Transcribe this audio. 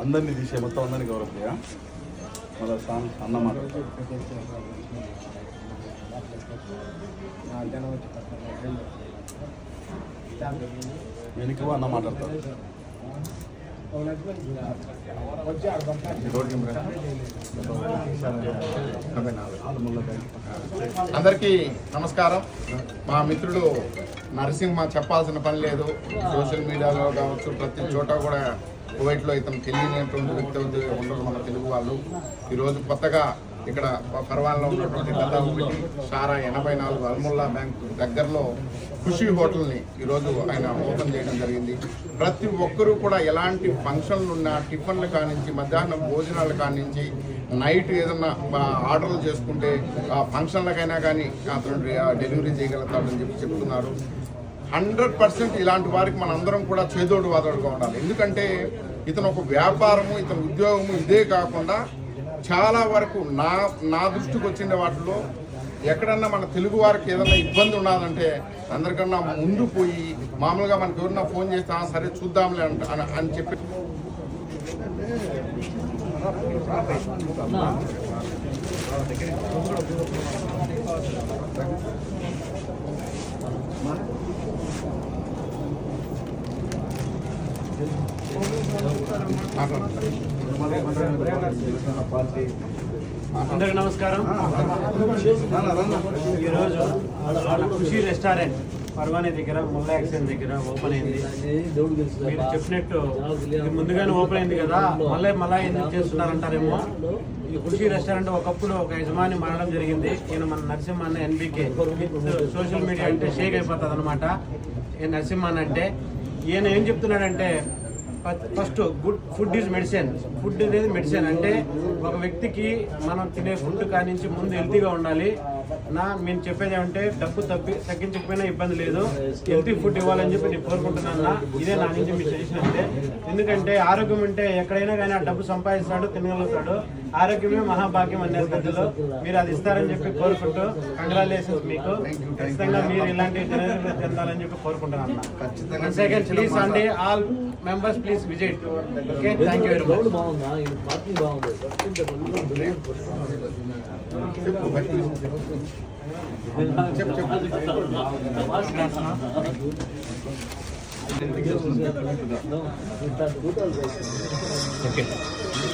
అందరినీ తీసే మొత్తం అందరినీ గౌరవ మళ్ళీ సాంగ్ అన్న మాట. వెనుక అన్న మాట్లాడతారు అందరికీ నమస్కారం. మా మిత్రుడు నరసింహ చెప్పాల్సిన పని లేదు. సోషల్ మీడియాలో కావచ్చు ప్రతి చోట కూడా కువైట్లో ఇతను తెలియనటువంటి వ్యక్తి ఉండరు మన తెలుగు వాళ్ళు. ఈరోజు కొత్తగా ఇక్కడ పర్వాలలో ఉన్నటువంటి దాదాపు ఒకటి సారా ఎనభై నాలుగు అల్ముల్లా బ్యాంక్ దగ్గరలో ఖుషి హోటల్ని ఈరోజు ఆయన ఓపెన్ చేయడం జరిగింది. ప్రతి ఒక్కరూ కూడా ఎలాంటి ఫంక్షన్లు ఉన్నా టిఫిన్లు కానించి మధ్యాహ్నం భోజనాలు కానించి నైట్ ఏదన్నా ఆర్డర్లు చేసుకుంటే ఆ ఫంక్షన్లకైనా కానీ అతను డెలివరీ చేయగలుగుతాడని చెప్పి చెప్తున్నారు. హండ్రెడ్ పర్సెంట్ ఇలాంటి వారికి మనందరం కూడా చేదోడు వాదోడుగా ఉండాలి. ఎందుకంటే ఇతను ఒక వ్యాపారము ఇతను ఉద్యోగము ఇదే కాకుండా చాలా వరకు నా నా దృష్టికి వచ్చిన వాటిలో ఎక్కడన్నా మన తెలుగు వారికి ఏదైనా ఇబ్బంది ఉన్నదంటే అందరికన్నా ముందు పోయి మామూలుగా మనకి ఎవరన్నా ఫోన్ చేస్తే "ఆ, సరే చూద్దాంలే అంట అని- అని చెప్పి అందరికి నమస్కారం. ఈరోజు ఖుషి రెస్టారెంట్ పర్వానీ దగ్గర ముల్లా యాక్సిడెంట్ దగ్గర ఓపెన్ అయింది. మీరు చెప్పినట్టు ముందుగానే ఓపెన్ అయింది కదా మళ్ళీ మళ్ళీ ఎందుకు చేస్తున్నారంటారేమో. ఈ ఖుషి రెస్టారెంట్ ఒకప్పుడు ఒక యజమాని మారడం జరిగింది. ఈయన మన నరసింహ అన్న ఎన్బికే. సోషల్ మీడియా అంటే షేక్ అయిపోతుంది అనమాట ఈ నరసింహ అన్న అంటే ఈయన ఏం చెప్తున్నాడంటే first good food is medicine. Food అనేది మెడిసిన్. అంటే ఒక వ్యక్తికి మనం తినే ఫుడ్ కానించి ముందు హెల్తీగా ఉండాలి. నా మేము చెప్పేది ఏమంటే డబ్బు తగ్గి తగ్గించకపోయినా ఇబ్బంది లేదు. హెల్తీ ఫుడ్ ఇవ్వాలని చెప్పి నేను కోరుకుంటున్నాను నా ఇదే నా నుంచి మీరు చేసినట్టే ఎందుకంటే ఆరోగ్యం ఉంటే ఎక్కడైనా కానీ ఆ డబ్బు సంపాదిస్తాడు తినగలుగుతాడు. ఆరోగ్యమే మహాభాగ్యం అనే పెద్దలు మీరు అది ఇస్తారని చెప్పి కోరుకుంటూ కంగ్రాచులేషన్స్ మీకు. ఖచ్చితంగా మీరు ఇలాంటి చెందాలని చెప్పి కోరుకుంటున్నాను సెకండ్ ప్లీజ్ అండి all members please visit okay thank you very much Oke.